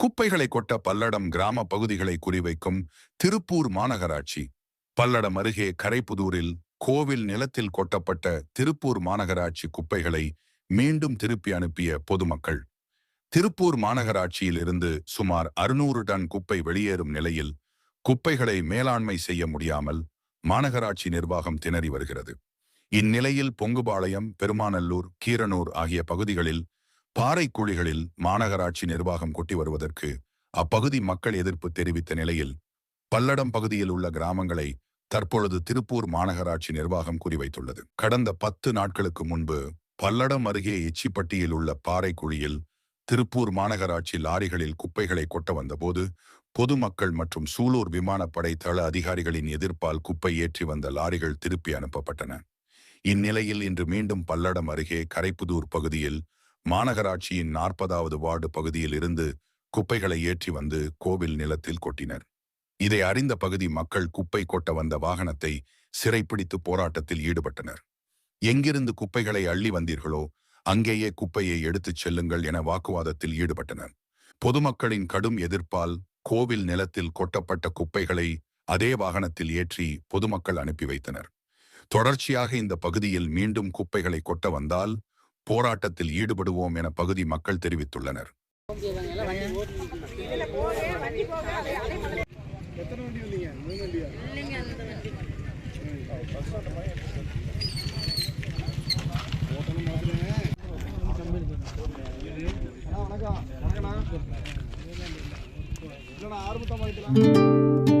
குப்பைகளை கொட்ட பல்லடம் கிராம பகுதிகளை குறிவைக்கும் திருப்பூர் மாநகராட்சி. பல்லடம் அருகே கரைப்புதூரில் கோவில் நிலத்தில் கொட்டப்பட்ட திருப்பூர் மாநகராட்சி குப்பைகளை மீண்டும் திருப்பி அனுப்பிய பொதுமக்கள். திருப்பூர் மாநகராட்சியில் இருந்து சுமார் அறுநூறு டன் குப்பை வெளியேறும் நிலையில் குப்பைகளை மேலாண்மை செய்ய முடியாமல் மாநகராட்சி நிர்வாகம் திணறி வருகிறது. இந்நிலையில் பொங்குபாளையம் பெருமாநல்லூர் கீரனூர் ஆகிய பகுதிகளில் பாறை குழிகளில் மாநகராட்சி நிர்வாகம் கொட்டி வருவதற்கு அப்பகுதி மக்கள் எதிர்ப்பு தெரிவித்த நிலையில் பல்லடம் பகுதியில் உள்ள கிராமங்களை தற்பொழுது திருப்பூர் மாநகராட்சி நிர்வாகம் குறிவைத்துள்ளது. கடந்த பத்து நாட்களுக்கு முன்பு பல்லடம் அருகே எச்சிப்பட்டியில் உள்ள பாறை குழியில் திருப்பூர் மாநகராட்சி லாரிகளில் குப்பைகளை கொட்ட வந்தபோது பொதுமக்கள் மற்றும் சூலூர் விமானப்படை தள அதிகாரிகளின் எதிர்ப்பால் குப்பை ஏற்றி வந்த லாரிகள் திருப்பி அனுப்பப்பட்டன. இந்நிலையில் இன்று மீண்டும் பல்லடம் அருகே கரைப்புதூர் பகுதியில் மாநகராட்சியின் நாற்பதாவது வார்டு பகுதியில் இருந்து குப்பைகளை ஏற்றி வந்து கோவில் நிலத்தில் கொட்டினர். இதை அறிந்த பகுதி மக்கள் குப்பை கொட்ட வந்த வாகனத்தை சிறைப்பிடித்து போராட்டத்தில் ஈடுபட்டனர். எங்கிருந்து குப்பைகளை அள்ளி வந்தீர்களோ அங்கேயே குப்பையை எடுத்துச் செல்லுங்கள் என வாக்குவாதத்தில் ஈடுபட்டனர். பொதுமக்களின் கடும் எதிர்ப்பால் கோவில் நிலத்தில் கொட்டப்பட்ட குப்பைகளை அதே வாகனத்தில் ஏற்றி பொதுமக்கள் அனுப்பி வைத்தனர். தொடர்ச்சியாக இந்த பகுதியில் மீண்டும் குப்பைகளை கொட்ட வந்தால் போராட்டத்தில் ஈடுபடுவோம் என பகுதி மக்கள் தெரிவித்துள்ளனர். எத்தனை வண்டி வந்தீங்க? மூணு வண்டியா? வணக்கம். வணக்கம்ண்ணா இல்லைண்ணா ஆரம்பத்தமாக